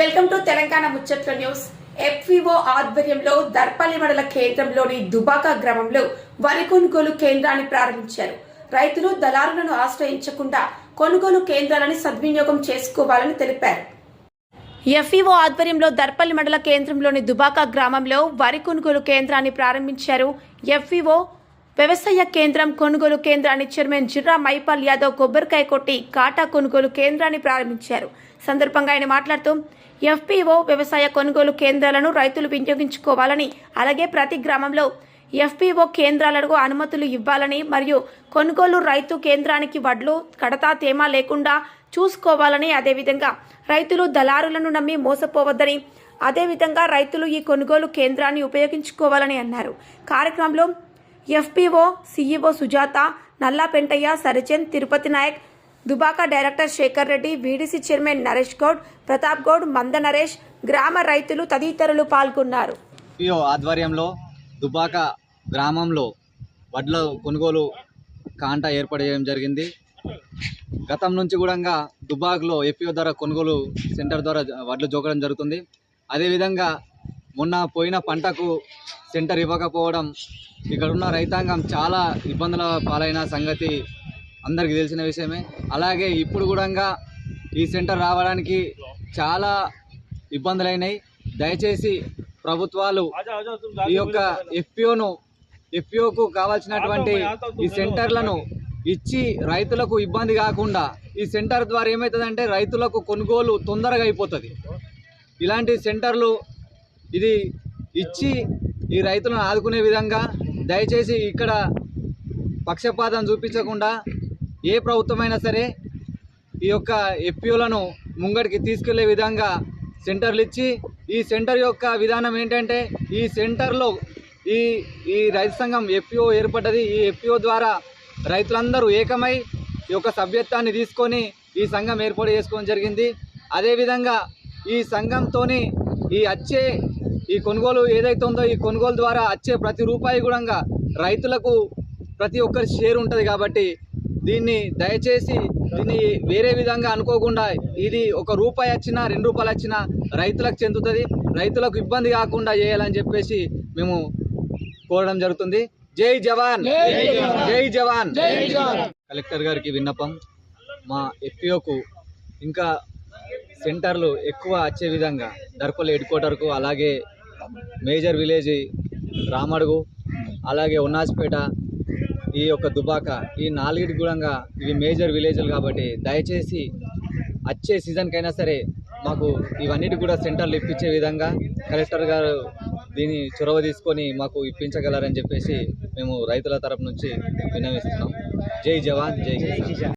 తెలంగాణ ముచ్చట్ల న్యూస్. ఎఫ్విఓ ఆధ్వర్యంలో దర్పల్లి మండల కేంద్రంలోని దుబాకా గ్రామంలో వరి కొనుగోలు కేంద్రాన్ని ప్రారంభించారు. రైతులు దళారులను ఆశ్రయించకుండా కొనుగోలు కేంద్రాలను సద్వినియోగం చేసుకోవాలని తెలిపారు. ఎఫ్ఈఓ ఆధ్వర్యంలో దర్పల్లి మండల కేంద్రంలోని దుబాకా గ్రామంలో వరి కొనుగోలు కేంద్రాన్ని ప్రారంభించారు ఎఫ్ఈఓ వ్యవసాయ కేంద్రం కొనుగోలు కేంద్రాన్ని చైర్మన్ జిర్రా మైపాల్ యాదవ్ కొబ్బరికాయ కొట్టి కాటా కొనుగోలు కేంద్రాన్ని ప్రారంభించారు. సందర్భంగా ఆయన మాట్లాడుతూ ఎఫ్పిఓ వ్యవసాయ కొనుగోలు కేంద్రాలను రైతులు వినియోగించుకోవాలని అలాగే ప్రతి గ్రామంలో ఎఫ్పిఓ కేంద్రాలకు అనుమతులు ఇవ్వాలని మరియు కొనుగోలు రైతు కేంద్రానికి వడ్లు కడతా తేమ లేకుండా చూసుకోవాలని అదేవిధంగా రైతులు దళారులను నమ్మి మోసపోవద్దని అదేవిధంగా రైతులు ఈ కొనుగోలు కేంద్రాన్ని ఉపయోగించుకోవాలని అన్నారు. కార్యక్రమంలో FPO CEO Sujatha Nalla Pentaiah Sarichand Tirupati Naik Dubaka director Shekhar Reddy VDC chairman Naresh Goud Pratap Goud Manda Naresh గ్రామ రైతులు తదితరులు పాల్గొన్నారు. పిఓ ఆధ్వర్యంలో దుబాక గ్రామంలో వడ్ల కొనుగోలు కాంట ఏర్పాటు చేయడం జరిగింది. గతం నుంచి కూడా దుబాక్లో ఎఫ్పిఓ ద్వారా కొనుగోలు సెంటర్ ద్వారా వడ్లు జోకడం జరుగుతుంది. అదేవిధంగా మొన్న పోయిన పంటకు సెంటర్ ఇవ్వకపోవడం ఇక్కడ ఉన్న రైతాంగం చాలా ఇబ్బందుల పాలైన సంగతి అందరికీ తెలిసిన విషయమే. అలాగే ఇప్పుడు కూడా ఈ సెంటర్ రావడానికి చాలా ఇబ్బందులైనాయి. దయచేసి ప్రభుత్వాలు ఈ యొక్క ఎఫ్పిఓను ఎఫ్పిఓకు కావాల్సినటువంటి ఈ సెంటర్లను ఇచ్చి రైతులకు ఇబ్బంది కాకుండా ఈ సెంటర్ ద్వారా ఏమవుతుందంటే రైతులకు కొనుగోలు తొందరగా అయిపోతుంది. ఇలాంటి సెంటర్లు ఇది ఇచ్చి ఈ రైతులను ఆదుకునే విధంగా దయచేసి ఇక్కడ పక్షపాతం చూపించకుండా ఏ ప్రభుత్వమైనా సరే ఈ యొక్క ఎఫ్పిఓలను ముంగడికి తీసుకెళ్ళే విధంగా సెంటర్లు ఇచ్చి ఈ సెంటర్ యొక్క విధానం ఏంటంటే ఈ సెంటర్లో ఈ ఈ రైతు సంఘం ఎఫ్పిఓ ఏర్పడ్డది. ఈ ఎఫ్పిఓ ద్వారా రైతులందరూ ఏకమై ఈ యొక్క సభ్యత్వాన్ని తీసుకొని ఈ సంఘం ఏర్పాటు చేసుకోవడం జరిగింది. అదేవిధంగా ఈ సంఘంతోని ఈ వచ్చే ఈ కొనుగోలు ఏదైతే ఉందో ఈ కొనుగోలు ద్వారా వచ్చే ప్రతి రూపాయి కూడా రైతులకు ప్రతి ఒక్కరి షేర్ ఉంటుంది కాబట్టి దీన్ని దయచేసి దీన్ని వేరే విధంగా అనుకోకుండా ఇది ఒక రూపాయి వచ్చినా రెండు రూపాయలు వచ్చినా రైతులకు చెందుతుంది. రైతులకు ఇబ్బంది కాకుండా చేయాలని చెప్పేసి మేము కోరడం జరుగుతుంది. జై జవాన్! జై జవాన్! కలెక్టర్ గారికి విన్నపం. మా ఎఫ్పిఓకు ఇంకా సెంటర్లు ఎక్కువ వచ్చే విధంగా దర్పల్లి హెడ్ క్వార్టర్కు అలాగే మేజర్ విలేజ్ రామడుగు అలాగే ఉన్నాజ్పేట ఈ యొక్క దుబాక ఈ నాలుగిటి కూడా ఇవి మేజర్ విలేజ్లు కాబట్టి దయచేసి వచ్చే సీజన్కైనా సరే మాకు ఇవన్నిటి కూడా సెంటర్లు ఇప్పించే విధంగా కలెక్టర్ గారు దీన్ని చొరవ తీసుకొని మాకు ఇప్పించగలరని చెప్పేసి మేము రైతుల తరపు నుంచి విన్నవిస్తున్నాం. జై జవాన్ జై కిసాన్.